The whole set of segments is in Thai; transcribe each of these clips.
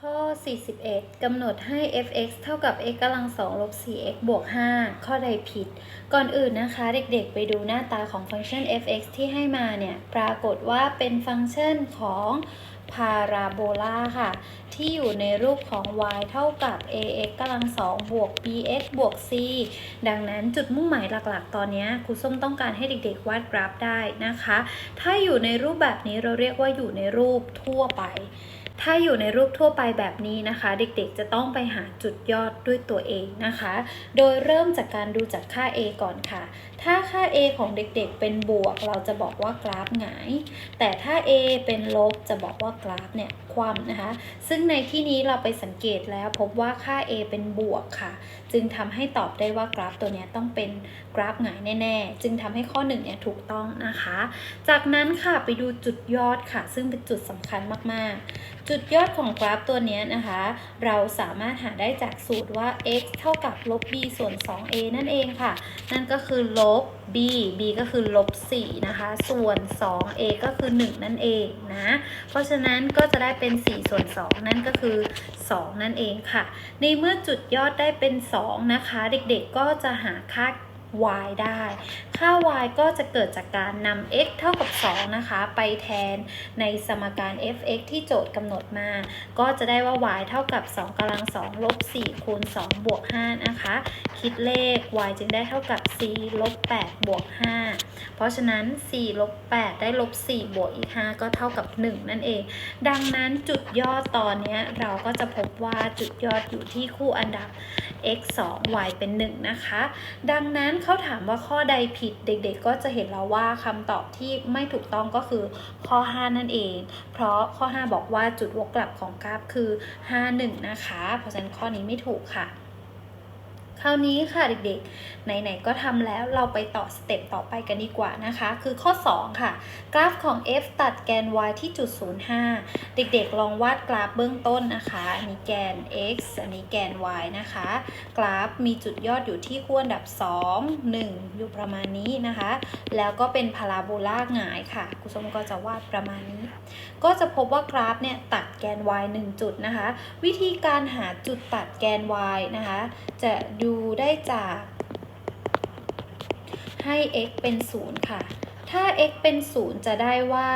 ข้อ 41 กำหนดให้ f(x) เท่ากับ x กำลัง2ลบ 4x บวก 5 ข้อใดผิด ก่อนอื่นนะคะ เด็กๆ ไปดูหน้าตาของฟังก์ชัน f(x) ที่ให้มาเนี่ย ปรากฏว่าเป็นฟังก์ชันของ พาราโบลาค่ะ ที่อยู่ในรูปของ y เท่ากับ ax กำลัง2บวก bx บวก c ดังนั้นจุดมุ่งหมายหลักๆ ตอนนี้ครูส้มต้องการให้เด็กๆ วาดกราฟได้นะคะ ถ้าอยู่ในรูปแบบนี้เราเรียกว่าอยู่ในรูปทั่วไปถ้าอยู่ในรูปทั่วไปแบบนี้นะคะ เด็กๆจะต้องไปหาจุดยอด ด้วยตัวเองนะคะ โดยเริ่มจากการดูจากค่า a ก่อนค่ะ ถ้าค่า a ของเด็กๆเป็นบวก เราจะบอกว่ากราฟหงาย แต่ถ้า a เป็นลบจะบอกว่ากราฟเนี่ยคว่ำนะคะ ซึ่งในที่นี้เราไปสังเกตแล้วพบว่าค่า a เป็นบวกค่ะ จึงทำให้ตอบได้ว่ากราฟตัวนี้ต้องเป็นกราฟหงายแน่ ๆ จึงทำให้ข้อ1เนี่ยถูกต้องนะคะ จากนั้นค่ะไปดูจุดยอดค่ะ ซึ่งเป็นจุดสำคัญมากๆ จุดยอดของกราฟตัวนี้นะคะ เราสามารถหาได้จากสูตรว่า x เท่ากับลบ b ส่วน 2a นั่นเองค่ะ นั่นก็คือลบ b b ก็คือลบ4นะคะ ส่วน 2a ก็คือ 1 นั่นเองนะ เพราะฉะนั้นก็จะได้เป็น 4 ส่วน 2 นั่นก็คือ 2 นั่นเองค่ะ ในเมื่อจุดยอดได้เป็น 2 นะคะ เด็กๆก็จะหาค่า y ได้ ค่า y ก็จะเกิดจากการนำ x เท่ากับ 2 นะคะ ไปแทนในสมการ f(x) ที่โจทย์กำหนดมา ก็จะได้ว่า y เท่ากับ 2กำลัง2ลบ4คูณ2บวก5นะคะ คิดเลข y จึงได้เท่ากับ 4 ลบ8บวก5เพราะฉะนั้น 4 ลบ 8 ได้ลบ 4 บวกอีก 5 ก็เท่ากับ 1 นั่นเอง ดังนั้นจุดยอดตอนนี้เราก็จะพบว่าจุดยอดอยู่ที่คู่อันดับ x 2 y เป็น 1 นะคะ ดังนั้นเขาถามว่าข้อใดผิดเด็กๆ ก็จะเห็นแล้วว่าคำตอบที่ไม่ถูกต้องก็คือข้อ 5 นั่นเอง เพราะข้อ 5 บอกว่าจุดวกกลับของกราฟคือ 5 1 นะคะ เพราะฉะนั้นข้อนี้ไม่ถูกค่ะ คราวนี้ค่ะเด็กๆ ไหนๆ ก็ทำแล้วเราไปต่อสเต็ปต่อไปกันดีกว่านะคะ คือข้อ 2 ค่ะ กราฟของ f ตัดแกน y ที่จุด 05 เด็กๆ ลองวาดกราฟเบื้องต้นนะคะ อันนี้แกน x อันนี้แกน y นะคะ กราฟมีจุดยอดอยู่ที่ขั้วอันดับ 2 1 อยู่ประมาณนี้นะคะ แล้วก็เป็นพาราโบลาหงายค่ะครูสมก็จะวาดประมาณนี้ ก็จะพบว่ากราฟเนี่ยตัดแกน y 1 จุดนะคะ วิธีการหาจุดตัดแกน y นะคะ จะดูได้จาก ให้ x เป็น 0 ค่ะ ถ้า x เป็น 0 จะได้ว่า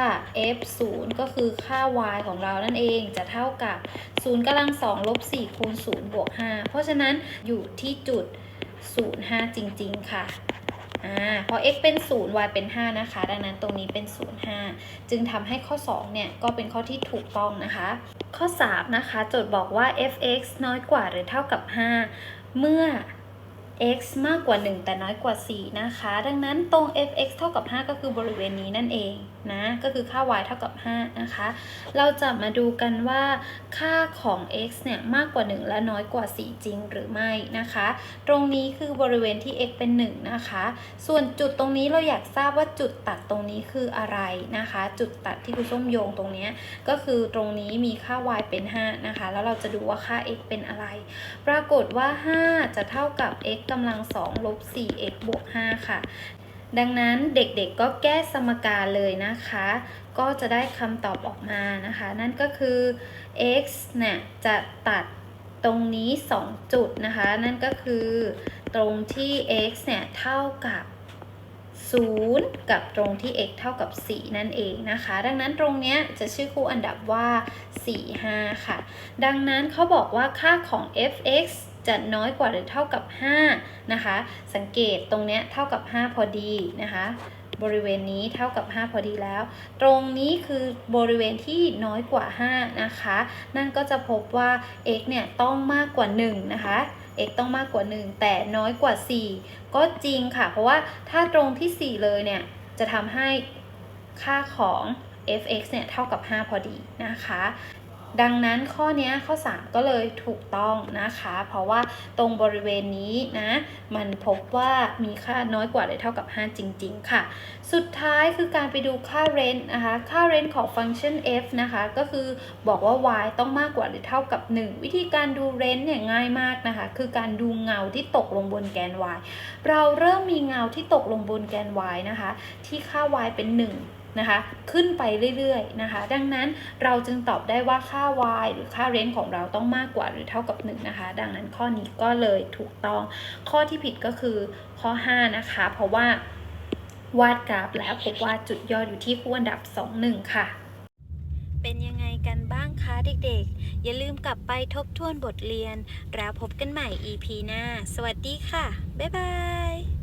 f 0 ก็คือค่า y ของเรานั่นเองจะเท่ากับ 0กำลัง2ลบ4คูณ0บวก5เพราะฉะนั้นอยู่ที่จุด 05 จริง ๆ ค่ะอ่าพอ x เป็น 0 y เป็น 5 นะคะ ดังนั้นตรงนี้เป็น 0 5 จึงทำให้ข้อ 2 เนี่ย ก็เป็นข้อที่ถูกต้องนะคะ ข้อ 3 นะคะ โจทย์บอกว่า f(x) น้อยกว่าหรือเท่ากับ 5 เมื่อ x มากกว่า 1 แต่น้อยกว่า 4 นะคะ ดังนั้นตรง f(x) เท่ากับ 5 ก็คือบริเวณนี้นั่นเองนะ ก็คือค่า y เท่ากับ 5 นะคะ เราจะมาดูกันว่า ค่าของ x เนี่ยมากกว่า 1 และน้อยกว่า 4 จริงหรือไม่นะคะ ตรงนี้คือบริเวณที่ x เป็น 1 นะคะ ส่วนจุดตรงนี้เราอยากทราบว่าจุดตัดตรงนี้คืออะไรนะคะ จุดตัดที่ครูส้มโยงตรงนี้ก็คือตรงนี้มีค่า y เป็น 5 นะคะ แล้วเราจะดูว่าค่า x เป็นอะไร ปรากฏว่า 5 จะเท่ากับ x กำลัง2ลบ 4x บวก 5 ค่ะ ดังนั้นเด็กๆก็แก้สมการเลยนะคะ ก็จะได้คำตอบออกมานะคะ นั่นก็คือ x เนี่ยจะตัดตรงนี้ 2 จุดนะคะ นั่นก็คือตรงที่ x เนี่ยเท่ากับ 0 กับตรงที่ x เท่ากับ 4 นั่นเองนะคะ ดังนั้นตรงเนี้ยจะชื่อคู่อันดับว่า 4 5 ค่ะ ดังนั้นเขาบอกว่าค่าของ f(x) จะน้อยกว่าหรือเท่ากับ 5 นะคะ สังเกตตรงเนี้ยเท่ากับ 5 พอดีนะคะ บริเวณนี้เท่ากับ 5 พอดีแล้ว ตรงนี้คือบริเวณที่น้อยกว่า 5 นะคะ นั่นก็จะพบว่า x เนี่ยต้องมากกว่า 1 นะคะ x ต้องมากกว่า 1 แต่น้อยกว่า 4 ก็จริงค่ะ เพราะว่าถ้าตรงที่ 4 เลยเนี่ยจะทำให้ค่าของ f(x) เนี่ยเท่ากับ 5 พอดีนะคะ ดังนั้นข้อเนี้ยข้อ 3 ก็เลยถูกต้องนะคะ เพราะว่าตรงบริเวณนี้นะ มันพบว่ามีค่าน้อยกว่าหรือเท่ากับ 5 จริง ๆ ค่ะ สุดท้ายคือการไปดูค่า range นะคะ ค่า range ของฟังก์ชัน f นะคะ ก็คือบอกว่า y ต้องมากกว่าหรือเท่ากับ 1 วิธีการดู range เนี่ยง่ายมากนะคะ คือการดูเงาที่ตกลงบนแกน y เราเริ่มมีเงาที่ตกลงบนแกน y นะคะ ที่ค่า y เป็น 1 นะคะ ขึ้นไปเรื่อยๆนะคะ ดังนั้นเราจึงตอบได้ว่าค่า y หรือค่า range ของเราต้องมากกว่าหรือเท่ากับ 1 นะคะ ดังนั้นข้อนี้ก็เลยถูกต้อง ข้อที่ผิดก็คือข้อ 5 นะคะ เพราะว่าวาดกราฟแล้วพบว่าจุดยอดอยู่ที่คู่อันดับ 2 1 ค่ะเป็นยังไงกันบ้างคะเด็กๆ อย่าลืมกลับไปทบทวนบทเรียน แล้วพบกันใหม่ EP หน้า สวัสดีค่ะ บ๊ายบาย